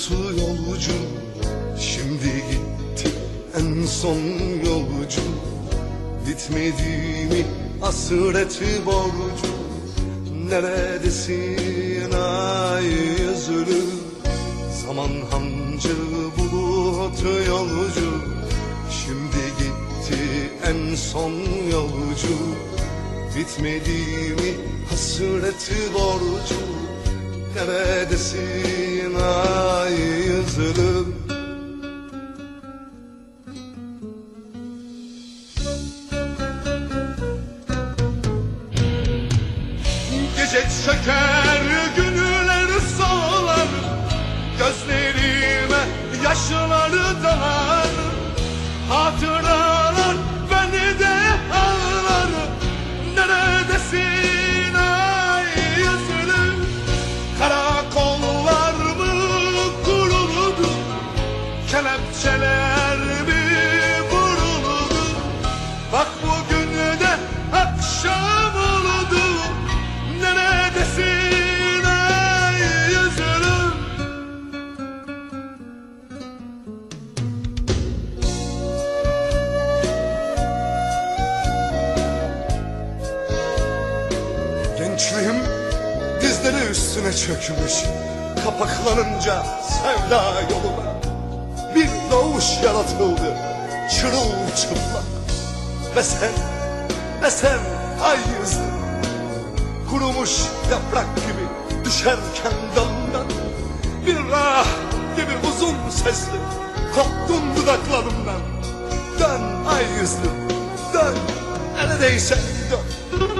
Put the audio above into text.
bulut yolcu Şimdi gitti en son yolcu. Bitmedi mi hasreti borcu. Neredesin ay yüzlü Zaman hancı bulut yolcu. Şimdi gitti en son yolcu. Bitmedi mi hasreti borcu. Neredesin ay yüzlüm Gece çöker Gençliğim dizleri üstüne çökmüş. Kapaklanınca sevda yoluna Bir doğuş yaratıldı. Çırılçıplak Ve sen, ve sen ay yüzlü Kurumuş yaprak gibi düşerken dalından Bir rah gibi uzun sesli Koptun dudaklarımdan. Dön ay yüzlü dön. Neredeyse dön